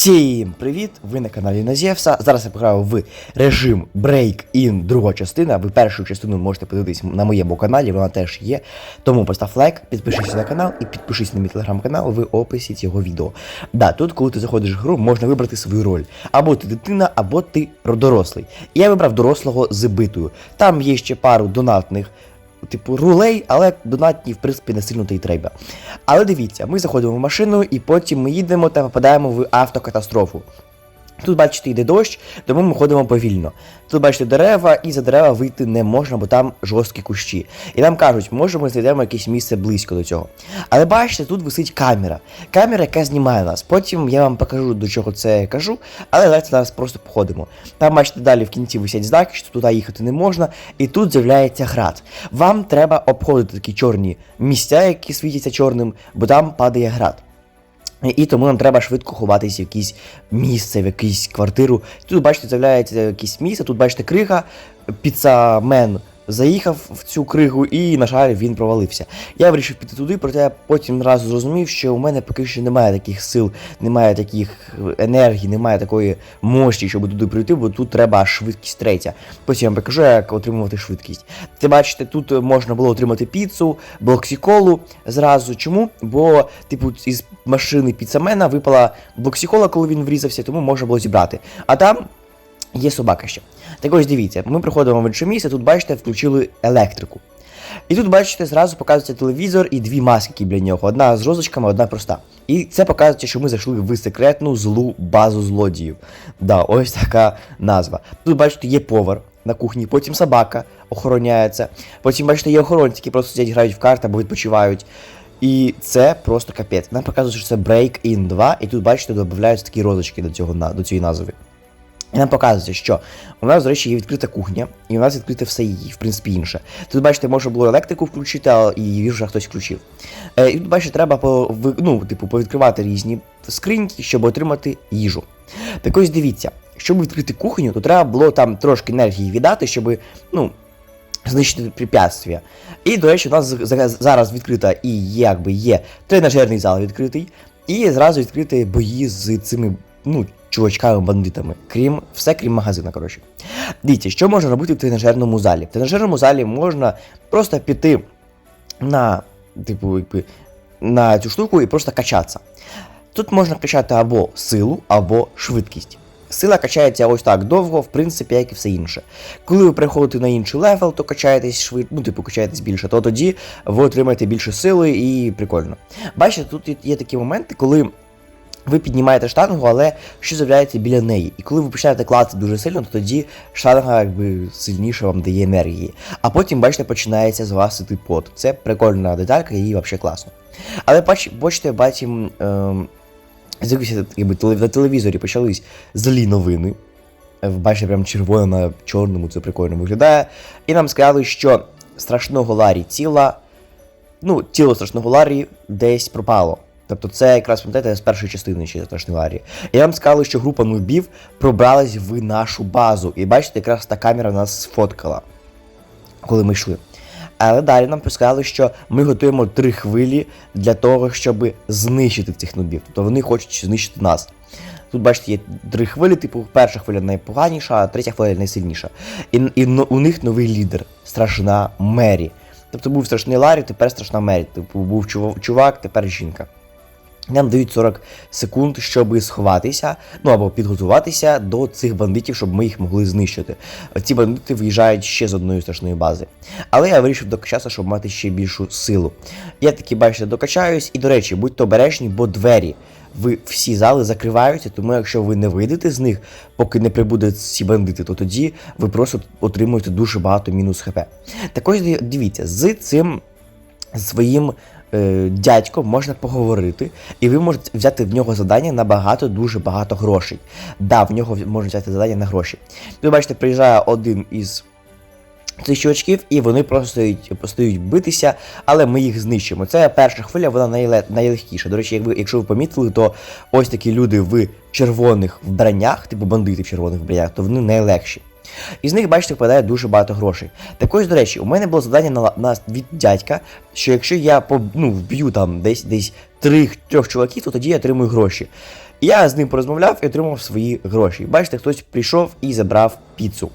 Всім привіт! Ви на каналі Назєвса. Зараз я пограю в режим Break-In друга частина. Ви першу частину можете подивитись на моєму каналі, вона теж є. Тому постав лайк, підпишись на канал і підпишись на мій телеграм-канал в описі цього відео. Да, тут, коли ти заходиш в гру, можна вибрати свою роль. Або ти дитина, або ти дорослий. Я вибрав дорослого з битою. Там є ще пару донатних. Типу рулей, але донатні, в принципі, не сильно то й треба. Але дивіться, ми заходимо в машину і потім ми їдемо та попадаємо в автокатастрофу. Тут, бачите, йде дощ, тому ми ходимо повільно. Тут бачите дерева, і за дерева вийти не можна, бо там жорсткі кущі. І нам кажуть, може ми знайдемо якесь місце близько до цього. Але бачите, тут висить камера. Камера, яка знімає нас. Потім я вам покажу, до чого це я кажу, але давайте зараз просто походимо. Там, бачите, далі в кінці висять знаки, що туди їхати не можна, і тут з'являється град. Вам треба обходити такі чорні місця, які світяться чорним, бо там падає град. І тому нам треба швидко ховатися в якесь місце, в якусь квартиру. Тут, бачите, з'являється якесь місце, тут бачите крига, піцамен заїхав в цю кригу і, на жаль, він провалився. Я вирішив піти туди, проте потім разу зрозумів, що у мене поки що немає таких сил, немає таких енергій, немає такої мощі, щоб туди прийти, бо тут треба швидкість третя. Потім я вам покажу, як отримувати швидкість. Ти бачите, тут можна було отримати піцу, блоксіколу зразу. Чому? Бо, типу, із машини піцамена випала блоксікола, коли він врізався, тому можна було зібрати. А там. Є собака ще. Так ось дивіться, ми приходимо в інше місце, тут бачите, включили електрику. І тут, бачите, зразу показується телевізор і дві маски біля нього. Одна з розочками, одна проста. І це показує, що ми зайшли в секретну злу базу злодіїв. Да, ось така назва. Тут, бачите, є повар на кухні, потім собака охороняється. Потім, бачите, є охоронці, які просто сидять, грають в карти або відпочивають. І це просто капець. Нам показують, що це Break-In 2, і тут, бачите, додаються такі розочки до, цього, до цієї назви. І нам показується, що у нас, до речі, є відкрита кухня, і у нас відкрите все її, в принципі, інше. Тут, бачите, можна було електрику включити, а її вже хтось включив. Е, і тут, бачите, треба по, ну, типу, повідкривати різні скриньки, щоб отримати їжу. Так ось дивіться, щоб відкрити кухню, то треба було там трошки енергії віддати, щоб, ну. Знищити препятствия. І, до речі, у нас зараз відкрита і якби є тренажерний зал відкритий, і зразу відкриті бої з цими ну, чувачками-бандитами. Крім все, крім магазина, коротше. Дивіться, що можна робити в тренажерному залі? В тренажерному залі можна просто піти на, типу, якби, на цю штуку і просто качатися. Тут можна качати або силу, або швидкість. Сила качається ось так довго, в принципі, як і все інше. Коли ви приходите на інший левел, то качаєтесь швид... ну, типу, качаєтесь більше, то тоді ви отримаєте більше сили і прикольно. Бачите, тут є такі моменти, коли ви піднімаєте штангу, але що з'являється біля неї. І коли ви починаєте класти дуже сильно, то тоді штанга якби сильніше вам дає енергії. А потім, бачите, починається з вас іти пот. Це прикольна деталька, її взагалі класно. Але бачите, бачимо, ем, якби, на телевізорі почались злі новини. Бачите, прям червоно на чорному, це прикольно виглядає. І нам сказали, що страшного Ларі тіла, ну, тіло страшного Ларі десь пропало. Тобто це якраз пам'ятаєте з першої частини ще страшної Ларі. І нам сказали, що група нубів пробралась в нашу базу. І бачите, якраз та камера нас сфоткала, коли ми йшли. Але далі нам сказали, що ми готуємо три хвилі для того, щоб знищити цих нубів. Тобто вони хочуть знищити нас. Тут, бачите, є три хвилі, типу, перша хвиля найпоганіша, а третя хвиля найсильніша. І і у них новий лідер страшна Мері. Тобто був страшний Ларі, тепер страшна Мері. Типу був чувак, тепер жінка. Нам дають 40 секунд, щоб сховатися, ну або підготуватися до цих бандитів, щоб ми їх могли знищити. Ці бандити виїжджають ще з одної страшної бази. Але я вирішив докачатися, щоб мати ще більшу силу. Я таки, бачите, докачаюсь, і, до речі, будьте обережні, бо двері в всі зали закриваються, тому якщо ви не вийдете з них, поки не прибудуть ці бандити, то тоді ви просто отримуєте дуже багато мінус ХП. Також дивіться, з цим своїм е, дядьком можна поговорити, і ви можете взяти в нього завдання на багато, дуже багато грошей. Да, в нього можна взяти завдання на гроші. Ви бачите, приїжджає один із цих чувачків, і вони просто стають, стають битися, але ми їх знищимо. Це перша хвиля, вона найле, найлегкіша. До речі, як ви, якщо ви помітили, то ось такі люди в червоних вбраннях, типу бандити в червоних вбраннях, то вони найлегші. Із них, бачите, впадає дуже багато грошей. Так ось, до речі, у мене було завдання на, на від дядька, що якщо я ну, вб'ю там десь десь трьох чуваків, то тоді я отримую гроші. Я з ним порозмовляв і отримав свої гроші. Бачите, хтось прийшов і забрав піцу.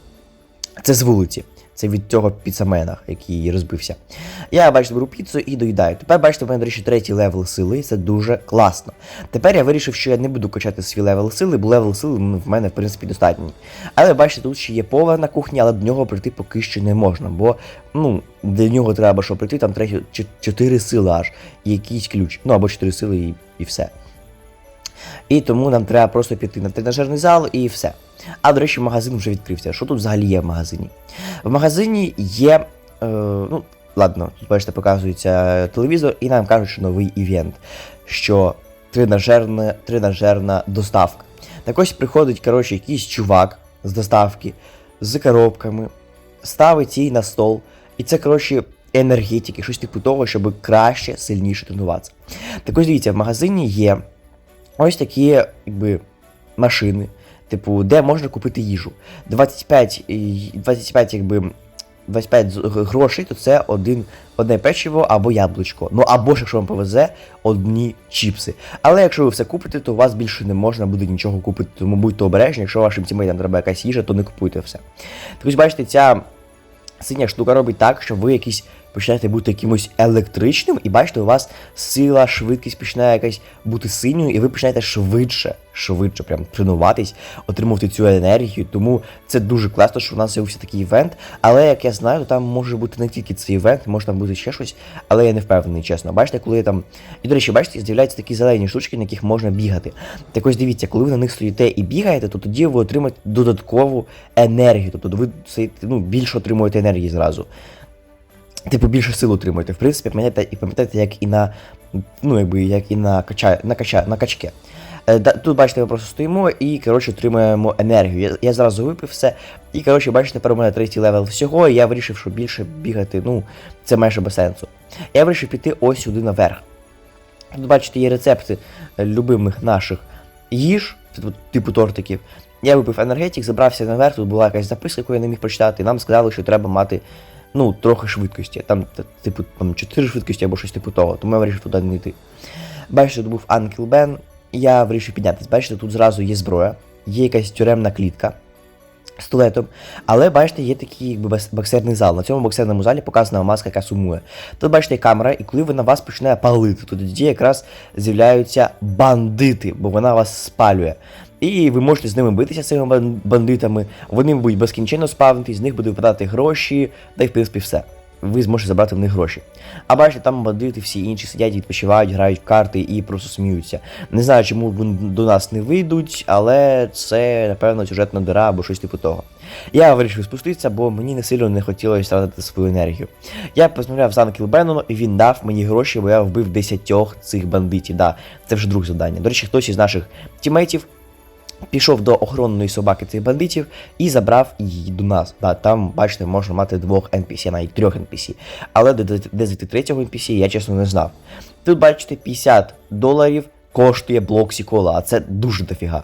Це з вулиці. Це від цього піцамена, який розбився. Я, бачите, беру піцу і доїдаю. Тепер, бачите, в мене, до речі, третій левел сили, це дуже класно. Тепер я вирішив, що я не буду качати свій левел сили, бо левел сили в мене, в принципі, достатній. Але бачите, тут ще є повар на кухні, але до нього прийти поки що не можна, бо ну, для нього треба, щоб прийти, там треба 4 сили аж, і якийсь ключ. Ну або 4 сили і, і все. І тому нам треба просто піти на тренажерний зал і все. А до речі, магазин вже відкрився. Що тут взагалі є в магазині? В магазині є. Е, ну, ладно, тут бачите, показується телевізор, і нам кажуть, що новий івент, що тренажерна, тренажерна доставка. Так ось приходить, коротше, якийсь чувак з доставки з коробками, ставить її на стол, і це, коротше, енергетики, щось типу того, щоб краще, сильніше тренуватися. Так ось дивіться, в магазині є ось такі якби, машини, типу, де можна купити їжу. 25, 25 якби. 25 грошей, то це один, одне печиво або яблучко. Ну або ж, якщо вам повезе, одні чіпси. Але якщо ви все купите, то у вас більше не можна буде нічого купити. Тому будьте обережні, якщо вашим тімейтам треба якась їжа, то не купуйте все. Так ось бачите, ця синя штука робить так, що ви якийсь починаєте бути якимось електричним, і бачите, у вас сила, швидкість починає якась бути синьою, і ви починаєте швидше, швидше прям тренуватись, отримувати цю енергію. Тому це дуже класно, що у нас з'явився такий івент. Але як я знаю, то там може бути не тільки цей івент, може там бути ще щось, але я не впевнений, чесно. Бачите, коли там. І до речі, бачите, з'являються такі зелені штучки, на яких можна бігати. Так ось дивіться, коли ви на них стоїте і бігаєте, то тоді ви отримаєте додаткову енергію. Тобто ви ну, більше отримуєте енергії зразу. Типу більше сил отримуєте. В принципі, пам'ятаєте, і пам'ятаєте, як і на. Ну, якби як і на кача, на кача, на качке. Тут, бачите, ми просто стоїмо і, коротше, отримуємо енергію. Я, я зразу випив все. І, коротше, бачите, тепер у мене третій левел всього, і я вирішив, що більше бігати, ну, це майже без сенсу. Я вирішив піти ось сюди наверх. Тут, бачите, є рецепти е, любимих наших їж, типу, типу тортиків. Я випив енергетик, забрався наверх, тут була якась записка, яку я не міг прочитати, і нам сказали, що треба мати ну, трохи швидкості. Там, типу, там 4 швидкості або щось типу того, тому я вирішив туди не йти. Бачите, тут був Анкел Бен, я вирішив піднятися. Бачите, тут зразу є зброя, є якась тюремна клітка з тулетом, але бачите, є такий якби боксерний зал. На цьому боксерному залі показана маска, яка сумує. Тут бачите камера, і коли вона вас починає палити, то тоді якраз з'являються бандити, бо вона вас спалює. І ви можете з ними битися з цими бандитами, вони будуть безкінченно спавнитись, з них буде випадати гроші, та й в принципі все. Ви зможете забрати в них гроші. А бачите, там бандити всі інші сидять, відпочивають, грають в карти і просто сміються. Не знаю, чому вони до нас не вийдуть, але це, напевно, сюжетна дира або щось типу того. Я вирішив спуститися, бо мені не сильно не хотілося тратити свою енергію. Я розмовляв з Анкел Беном, і він дав мені гроші, бо я вбив десятьох цих бандитів. Да, це вже друге завдання. До речі, хтось із наших тімейтів пішов до охоронної собаки цих бандитів і забрав її до нас. Да, там, бачите, можна мати двох NPC, навіть трьох NPC. Але де, де третього NPC, я чесно не знав. Тут, бачите, 50 доларів коштує блок Сікола, а це дуже дофіга.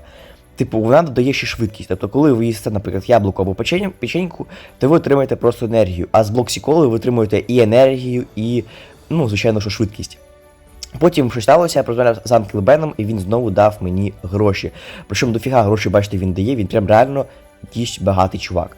Типу, вона додає ще швидкість. Тобто, коли ви їсте, наприклад, яблуко або печеньку, то ви отримаєте просто енергію. А з блок Сіколи ви отримуєте і енергію, і, ну, звичайно, що швидкість. Потім щось сталося, я розмовляв з Анкел Беном, і він знову дав мені гроші. Причому дофіга грошей, бачите, він дає, він прям реально якийсь багатий чувак.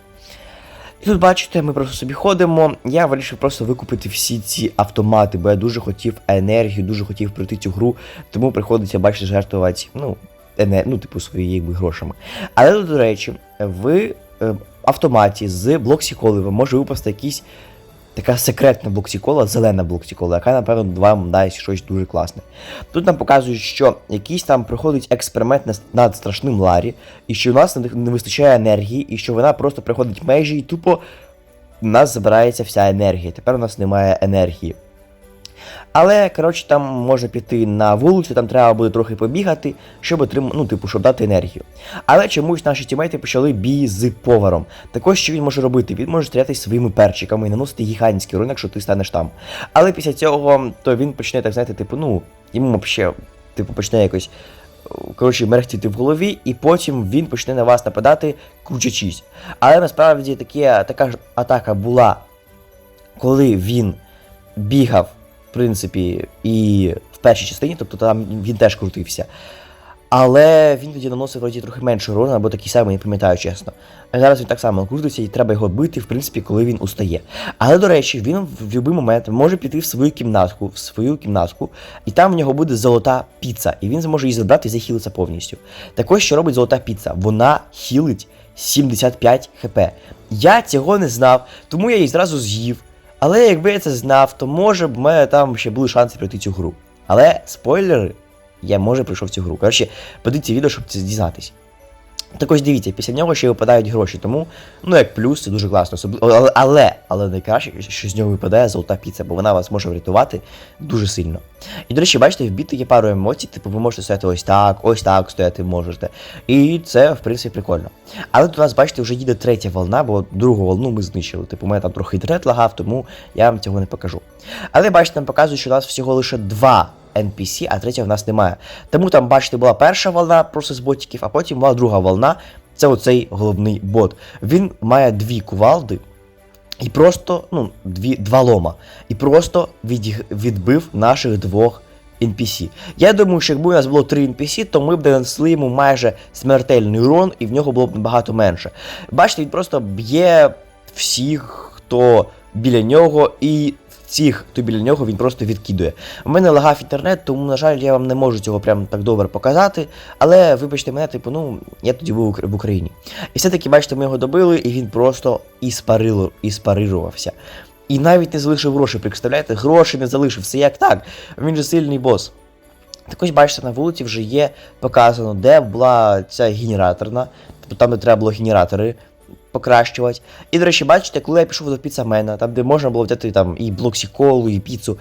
І тут, бачите, ми просто собі ходимо. Я вирішив просто викупити всі ці автомати, бо я дуже хотів енергію, дуже хотів пройти цю гру, тому приходиться, бачите, жертвувати, ну, ене, ну, типу, своїми грошами. Але, до речі, в е, автоматі з блоксіколи може випасти якийсь така секретна блоксікола, зелена блоксікола, яка, напевно, вам дасть щось дуже класне. Тут нам показують, що якийсь там проходить експеримент над- страшним Ларі, і що у нас не вистачає енергії, і що вона просто приходить в межі, і тупо у нас забирається вся енергія. Тепер у нас немає енергії. Але, коротше, там можна піти на вулицю, там треба буде трохи побігати, щоб отримати, ну, типу, щоб дати енергію. Але чомусь наші тімейти почали бій з поваром. Також що він може робити? Він може стріляти своїми перчиками і наносити гігантський урон, якщо ти станеш там. Але після цього то він почне, так знаєте, типу, ну, йому взагалі, типу, почне якось. Коротше, мерехтіти в голові, і потім він почне на вас нападати кручачись. Але насправді таке, така ж атака була, коли він бігав, в принципі, і в першій частині, тобто там він теж крутився. Але він тоді наносив вроді трохи менше урону, або такий самий, не пам'ятаю чесно. Зараз він так само крутиться і треба його бити, в принципі, коли він устає. Але, до речі, він в будь-який момент може піти в свою кімнатку, в свою кімнатку, і там в нього буде золота піца, і він зможе її забрати і захилитися повністю. Також що робить золота піца? Вона хілить 75 хп. Я цього не знав, тому я її зразу з'їв. Але якби я це знав, то може б в мене там ще були шанси пройти цю гру. Але спойлери, я може пройшов цю гру. Коротше, подивіться відео, щоб це дізнатись. Так ось дивіться, після нього ще випадають гроші, тому, ну як плюс, це дуже класно. Але, але, але найкраще, що з нього випадає золота піца, бо вона вас може врятувати дуже сильно. І, до речі, бачите, в біти є пару емоцій, типу ви можете стояти ось так, ось так стояти можете. І це, в принципі, прикольно. Але у нас, бачите, вже їде третя волна, бо другу волну ми знищили. Типу, у мене там трохи інтернет лагав, тому я вам цього не покажу. Але бачите, нам показують, що у нас всього лише два NPC, а третя в нас немає. Тому там, бачите, була перша волна просто з ботиків, а потім була друга волна. Це оцей головний бот. Він має дві кувалди. І просто, ну, дві, два лома. І просто від, відбив наших двох NPC. Я думаю, що якби у нас було три NPC, то ми б нанесли йому майже смертельний урон, і в нього було б набагато менше. Бачите, він просто б'є всіх, хто біля нього, і всіх, хто біля нього, він просто відкидує. У мене лагав інтернет, тому, на жаль, я вам не можу цього прям так добре показати. Але вибачте мене, типу, ну, я тоді був в Україні. І все-таки, бачите, ми його добили, і він просто іспарило, іспарирувався. І навіть не залишив гроші, представляєте? Гроші не залишив, як так. Він же сильний бос. Так ось, бачите, на вулиці вже є показано, де була ця генераторна, тобто там, де треба було генератори покращувати. І, до речі, бачите, коли я пішов до піцамена, там, де можна було взяти там і блоксі-колу, і піцу,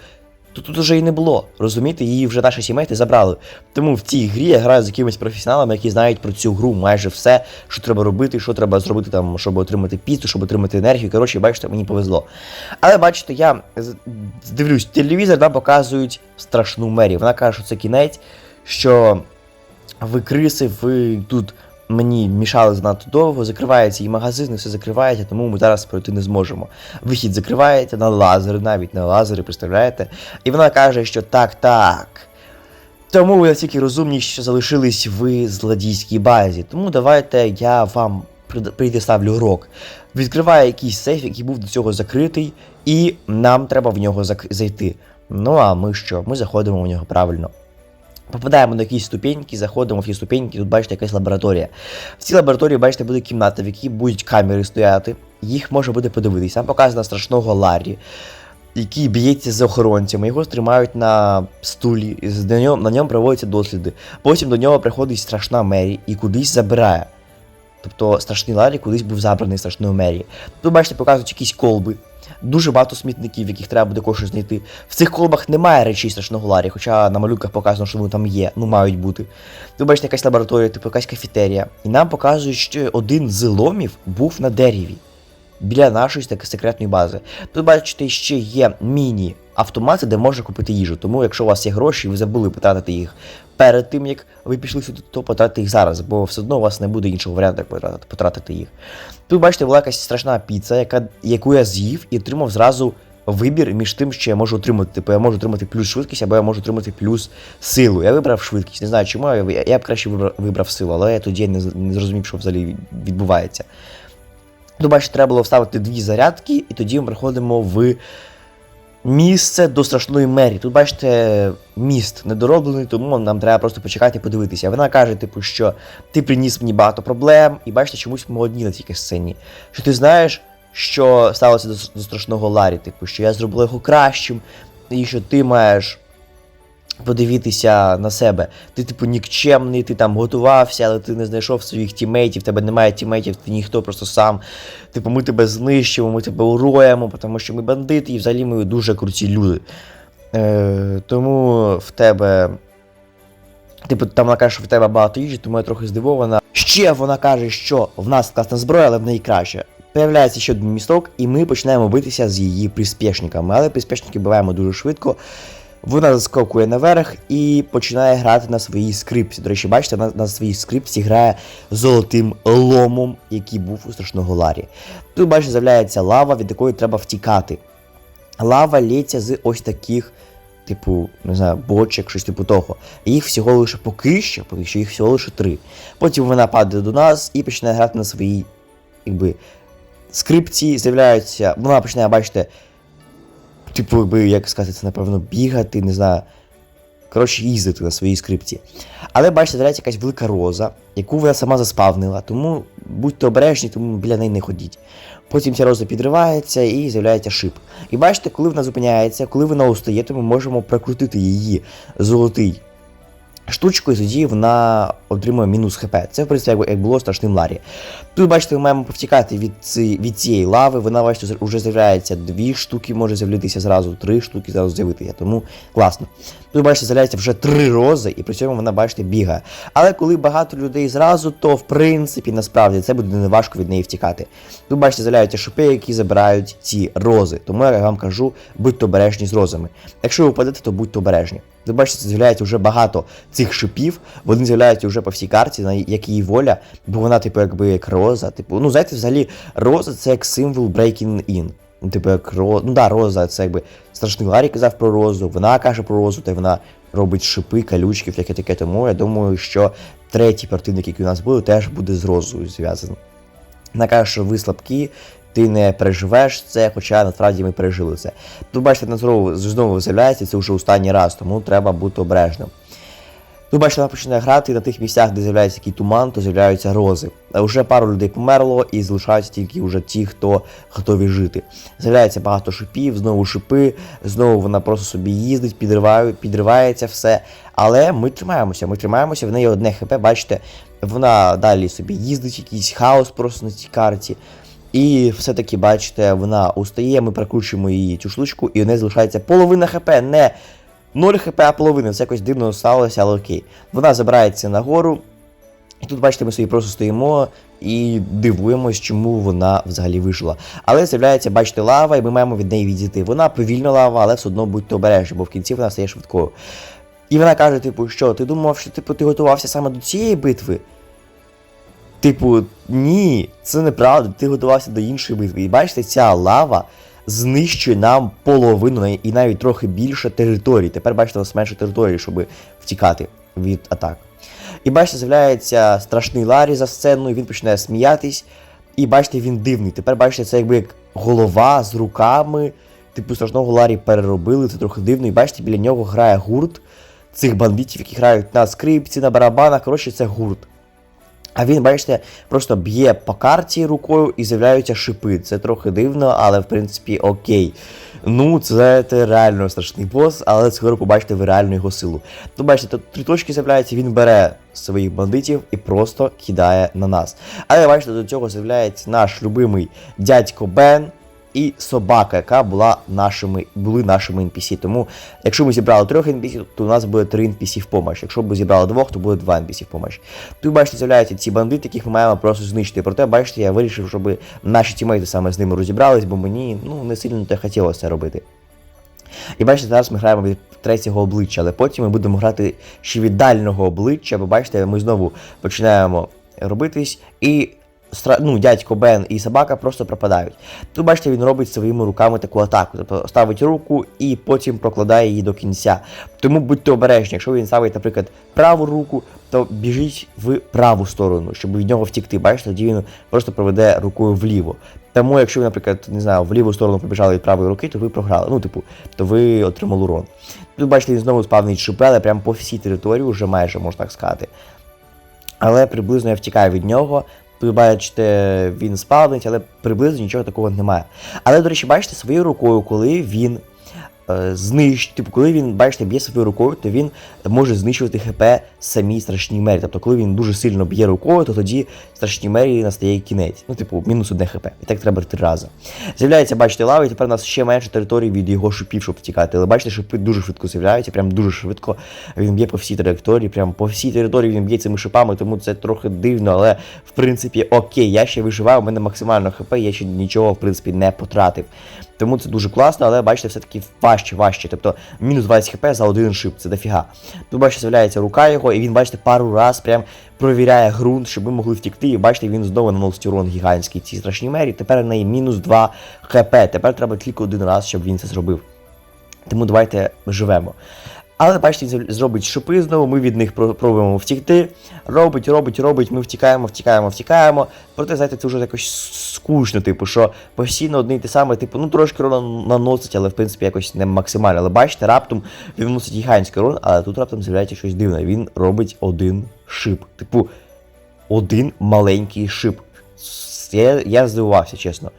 то тут уже і не було. Розумієте, її вже наші сімейти забрали. Тому в цій грі я граю з якимись професіоналами, які знають про цю гру майже все, що треба робити, що треба зробити, там, щоб отримати піцу, щоб отримати енергію. Коротше, бачите, мені повезло. Але бачите, я дивлюсь, телевізор нам показують страшну мерію. Вона каже, що це кінець, що ви криси, ви тут мені мішали занадто довго, закриваються і магазини, все закривається, тому ми зараз пройти не зможемо. Вихід закривається на лазери, навіть на лазери, представляєте? І вона каже, що так, так. Тому ви настільки розумні, що залишились ви злодійській базі. Тому давайте я вам предоставлю урок. Відкриває якийсь сейф, який був до цього закритий, і нам треба в нього зайти. Ну а ми що? Ми заходимо в нього правильно. Попадаємо на якісь ступеньки, заходимо в ті ступеньки, тут бачите якась лабораторія. В цій лабораторії, бачите, буде кімната, в якій будуть камери стояти. Їх можна буде подивитись. Там показано страшного Ларі, який б'ється з охоронцями. Його тримають на стулі, на ньому, на ньому проводяться досліди. Потім до нього приходить страшна Мері і кудись забирає. Тобто страшний Ларі кудись був забраний страшною Мері. Тут, бачите, показують якісь колби. Дуже багато смітників, яких треба буде кошти знайти. В цих колбах немає речей страшного Ларі, хоча на малюках показано, що вони там є, ну мають бути. Тут бачите якась лабораторія, типу якась кафетерія. І нам показують, що один з ломів був на дереві біля нашої так, секретної бази. Тут бачите, ще є міні-автомати, де можна купити їжу. Тому, якщо у вас є гроші, і ви забули потратити їх перед тим, як ви пішли сюди, то потратите їх зараз, бо все одно у вас не буде іншого варіанту, як потратити, потратити їх. Тут, бачите, була якась страшна піца, яка, яку я з'їв і отримав зразу вибір між тим, що я можу отримати. Типу, я можу отримати плюс швидкість, або я можу отримати плюс силу. Я вибрав швидкість. Не знаю, чому я, я б краще вибрав, вибрав силу, але я тоді не, не зрозумів, що взагалі відбувається. Тут, бачите, треба було вставити дві зарядки, і тоді ми приходимо в місце до страшної мері. Тут, бачите, міст недороблений, тому нам треба просто почекати і подивитися. Вона каже, типу, що ти приніс мені багато проблем, і бачите, чомусь ми одні на тільки сцені. Що ти знаєш, що сталося до, страшного Ларі, типу, що я зробила його кращим, і що ти маєш подивитися на себе. Ти, типу, нікчемний, ти там готувався, але ти не знайшов своїх тімейтів, тебе немає тімейтів, ти ніхто просто сам. Типу, ми тебе знищимо, ми тебе уроємо, тому що ми бандити, і взагалі ми дуже круті люди. Е, тому в тебе. Типу, там вона каже, що в тебе багато їжі, тому я трохи здивована. Ще вона каже, що в нас класна зброя, але в неї краще. Появляється ще один місток, і ми починаємо битися з її приспішниками. Але приспішники буваємо дуже швидко. Вона заскокує наверх і починає грати на своїй скрипці. До речі, бачите, на, на своїй скрипці грає золотим ломом, який був у страшного Ларі. Тут, бачите, з'являється лава, від якої треба втікати. Лава лється з ось таких типу, не знаю, бочок, щось типу того. Їх всього лише поки що, поки що їх всього лише три. Потім вона падає до нас і починає грати на своїй, якби, скрипці, з'являються. Вона починає, бачите, типу, як сказати, це, напевно, бігати, не знаю. Коротше, їздити на своїй скрипці. Але бачите, з'являється якась велика роза, яку вона сама заспавнила, тому будьте обережні, тому біля неї не ходіть. Потім ця роза підривається і з'являється шип. І бачите, коли вона зупиняється, коли вона устає, то ми можемо прокрутити її золотий штучкою, і тоді вона отримує мінус хп. Це, в принципі, як, було страшним Ларі. Тут, бачите, ми маємо повтікати від, ці, від цієї лави. Вона, бачите, вже з'являється дві штуки, може з'явитися зразу, три штуки зразу з'явитися. Тому класно. Тут, бачите, з'являється вже три рози, і при цьому вона, бачите, бігає. Але коли багато людей зразу, то в принципі насправді це буде не важко від неї втікати. Тут, бачите, з'являються шипи, які забирають ці рози. Тому я вам кажу, будьте обережні з розами. Якщо ви впадете, то будьте обережні. Ви бачите, з'являється вже багато цих шипів, вони з'являються вже по всій карті, на як її воля, бо вона, типу, якби як роза. Типу, ну знаєте, взагалі, роза це як символ breaking in. Ну, типу, як роза. Ну да, роза, це якби страшний Ларі казав про розу, вона каже про розу, та вона робить шипи, калючки, всяке таке. Тому я думаю, що третій противник, який у нас буде, теж буде з розою зв'язаний. Вона каже, що ви слабкі, ти не переживеш це, хоча насправді ми пережили це. Тут бачите, на знову, знову з'являється, це вже останній раз, тому треба бути обережним. Тут бачите, вона починає грати на тих місцях, де з'являється такий туман, то з'являються рози. А вже пару людей померло і залишаються тільки вже ті, хто готові жити. З'являється багато шипів, знову шипи, знову вона просто собі їздить, підриває, підривається все. Але ми тримаємося, ми тримаємося, в неї одне хп, бачите, вона далі собі їздить, якийсь хаос просто на цій карті. І все-таки, бачите, вона устає, ми прокручуємо її цю штучку, і у неї залишається половина хп, не 0 хп, а половина. Це якось дивно сталося, але окей. Вона забирається нагору. І тут, бачите, ми собі просто стоїмо і дивуємось, чому вона взагалі вийшла. Але з'являється, бачите, лава, і ми маємо від неї відійти. Вона повільна лава, але все одно будьте обережні, бо в кінці вона стає швидкою. І вона каже, типу, що ти думав, що типу, ти готувався саме до цієї битви? Типу, ні, це неправда, ти готувався до іншої битви. І бачите, ця лава знищує нам половину і навіть трохи більше території. Тепер бачите, у нас менше території, щоб втікати від атак. І бачите, з'являється страшний Ларі за сценою, він починає сміятись. І бачите, він дивний. Тепер бачите, це якби як голова з руками. Типу страшного Ларі переробили, це трохи дивно. І бачите, біля нього грає гурт цих бандитів, які грають на скрипці, на барабанах. Коротше, це гурт. А він, бачите, просто б'є по карті рукою і з'являються шипи. Це трохи дивно, але в принципі окей. Ну, це, це реально страшний бос, але скоро побачите ви реальну його силу. То бачите, тут три точки з'являються, він бере своїх бандитів і просто кидає на нас. Але бачите, до цього з'являється наш любимий дядько Бен і собака, яка була нашими, були нашими NPC. Тому, якщо ми зібрали трьох NPC, то у нас буде три NPC в помощь. Якщо ми зібрали двох, то буде два NPC в помощь. Тут, бачите, з'являються ці бандити, яких ми маємо просто знищити. Проте, бачите, я вирішив, щоб наші тімейти саме з ними розібрались, бо мені ну, не сильно те хотілося це робити. І бачите, зараз ми граємо від третього обличчя, але потім ми будемо грати ще від дальнього обличчя, бо бачите, ми знову починаємо робитись і ну, дядько Бен і собака просто пропадають. Тут бачите, він робить своїми руками таку атаку, тобто ставить руку і потім прокладає її до кінця. Тому будьте обережні, якщо він ставить, наприклад, праву руку, то біжіть в праву сторону, щоб від нього втікти. Бачите, тоді він просто проведе рукою вліво. Тому, якщо ви, наприклад, не знаю, в ліву сторону побіжали від правої руки, то ви програли. Ну, типу, то ви отримали урон. Тут бачите, він знову спавнить шипи, але прямо по всій території, вже майже можна так сказати. Але приблизно я втікаю від нього. Ви бачите, він спавнить, але приблизно нічого такого немає. Але, до речі, бачите, своєю рукою, коли він знищ... типу, коли він, бачите, б'є своєю рукою, то він може знищувати ХП самій страшній мері. Тобто, коли він дуже сильно б'є рукою, то тоді страшній мері настає кінець. Ну, типу, мінус одне ХП. І так треба три рази. З'являється, бачите, лава, і тепер у нас ще менше території від його шипів, щоб втікати. Але бачите, шипи дуже швидко з'являються, прям дуже швидко. Він б'є по всій траєкторії, прям по всій території він б'є цими шипами, тому це трохи дивно, але в принципі окей, я ще виживаю, у мене максимально ХП, я ще нічого в принципі не потратив. Тому це дуже класно, але бачите, все-таки важче, важче. Тобто мінус 20 хп за один шип, це дофіга. Тут бачите, з'являється рука його, і він, бачите, пару раз прям провіряє ґрунт, щоб ми могли втікти. І бачите, він знову наносить урон гігантський цій страшній мері. Тепер в неї мінус 2 хп. Тепер треба тільки один раз, щоб він це зробив. Тому давайте живемо. Але бачите, зробить шипи знову, ми від них пробуємо втікти. Робить, робить, робить, ми втікаємо, втікаємо, втікаємо. Проте, знаєте, це вже якось скучно, типу, що постійно одне й те саме, типу, ну трошки урон наносить, але в принципі якось не максимально. Але бачите, раптом він наносить гігантський урон, але тут раптом з'являється щось дивне. Він робить один шип. Типу, один маленький шип. Я, я здивувався, чесно.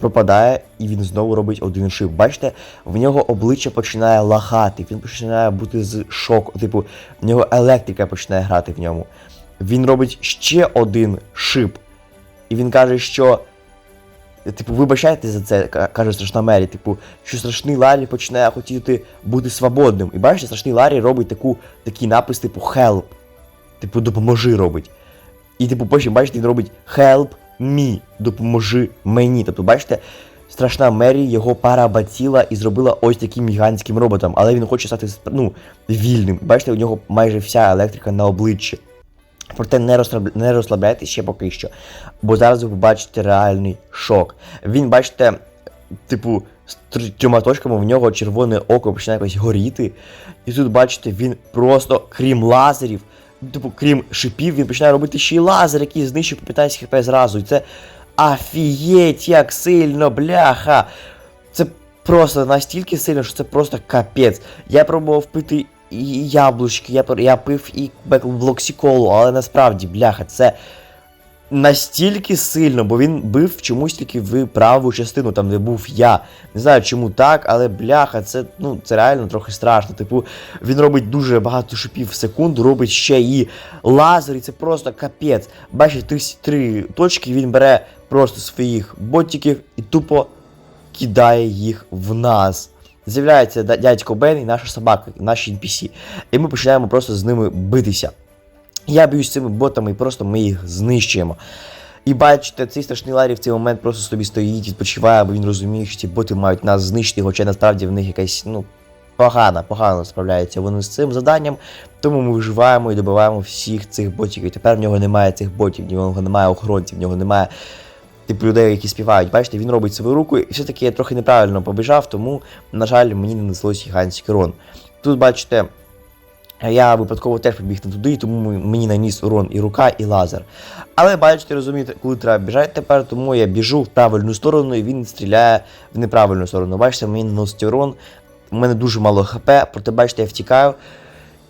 Пропадає, і він знову робить один шип. Бачите, в нього обличчя починає лагати, він починає бути з шоку. Типу, в нього електрика починає грати в ньому. Він робить ще один шип. І він каже, що. Типу, вибачайте за це, каже страшна Мері. Типу, що страшний Ларі починає хотіти бути свободним. І бачите, страшний Ларі робить таку, такий напис, типу, help. Типу, допоможи робить. І типу, потім, бачите, він робить help me, допоможи мені. Тобто, бачите, страшна Мері його парабатіла і зробила ось таким гігантським роботом, але він хоче стати ну, вільним. Бачите, у нього майже вся електрика на обличчі. Проте не, розслаб... не розслабляйтесь ще поки що. Бо зараз ви побачите реальний шок. Він, бачите, типу, з трьома точками в нього червоне око починає якось горіти. І тут, бачите, він просто, крім лазерів, типу, крім шипів, він починає робити ще й лазер, який знищує по 15 хп зразу. І це афієть, як сильно, бляха. Це просто настільки сильно, що це просто капець. Я пробував пити і яблучки, я, я пив і блоксіколу, але насправді, бляха, це настільки сильно, бо він бив чомусь тільки в праву частину, там де був я. Не знаю чому так, але бляха, це ну це реально трохи страшно. Типу, він робить дуже багато шипів в секунду, робить ще і лазер, і це просто капець. Бачите, три, три точки він бере просто своїх ботиків і тупо кидає їх в нас. З'являється дядько Бен і наша собака, наші NPC. І ми починаємо просто з ними битися. Я б'юсь цими ботами і просто ми їх знищуємо. І бачите, цей страшний Ларі в цей момент просто собі стоїть, відпочиває, бо він розуміє, що ці боти мають нас знищити, хоча насправді в них якась, ну, погана, погано справляються вони з цим заданням. Тому ми виживаємо і добиваємо всіх цих ботів. І тепер в нього немає цих ботів, в нього немає охоронців, в нього немає типу людей, які співають. Бачите, він робить свою руку, і все-таки я трохи неправильно побіжав, тому, на жаль, мені не неслось гігантський урон. Тут, бачите, я випадково теж побіг не туди, тому мені наніс урон і рука, і лазер. Але бачите, розумієте, коли треба біжати тепер, тому я біжу в правильну сторону, і він стріляє в неправильну сторону. Бачите, мені наносить урон. У мене дуже мало хп, проте бачите, я втікаю.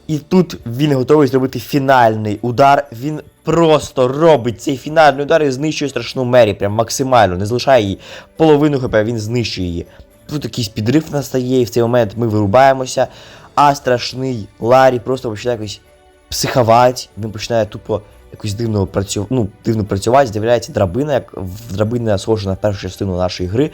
І тут він готовий зробити фінальний удар. Він просто робить цей фінальний удар і знищує страшну Мері, прям максимально, не залишає її половину хп, він знищує її. Тут якийсь підрив настає, і в цей момент ми вирубаємося, а страшний Ларі просто починає якось психувати, він починає тупо якось дивно працю... ну, дивно працювати, з'являється драбина, як драбина схожа на першу частину нашої гри.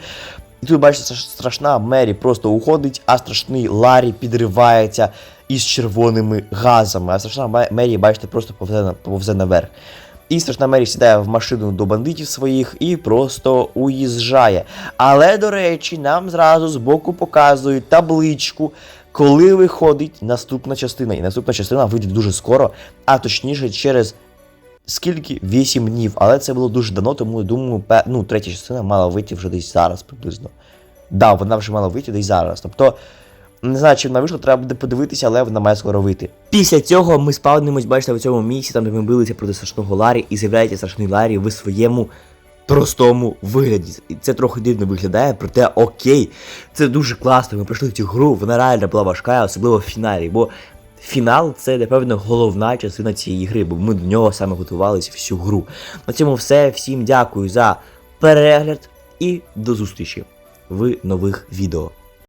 І тут, бачите, страш- страшна Мері просто уходить, а страшний Ларі підривається із червоними газами. А страшна Ме- Мері, бачите, просто повзе, повзе наверх. І страшна Мері сідає в машину до бандитів своїх і просто уїжджає. Але, до речі, нам зразу збоку показують табличку, коли виходить наступна частина. І наступна частина вийде дуже скоро, а точніше через скільки? 8 днів. Але це було дуже давно, тому я думаю, ну, третя частина мала вийти вже десь зараз приблизно. Да, вона вже мала вийти десь зараз. Тобто, не знаю, чи вона вийшла, треба буде подивитися, але вона має скоро вийти. Після цього ми спавнимось, бачите, в цьому місці, там де ми билися проти страшного Ларі, і з'являється страшний Ларі в своєму простому вигляді. І це трохи дивно виглядає, проте окей. Це дуже класно. Ми пройшли цю гру, вона реально була важка, особливо в фіналі. Бо фінал це, напевно, головна частина цієї гри, бо ми до нього саме готувалися всю гру. На цьому все. Всім дякую за перегляд і до зустрічі в нових відео.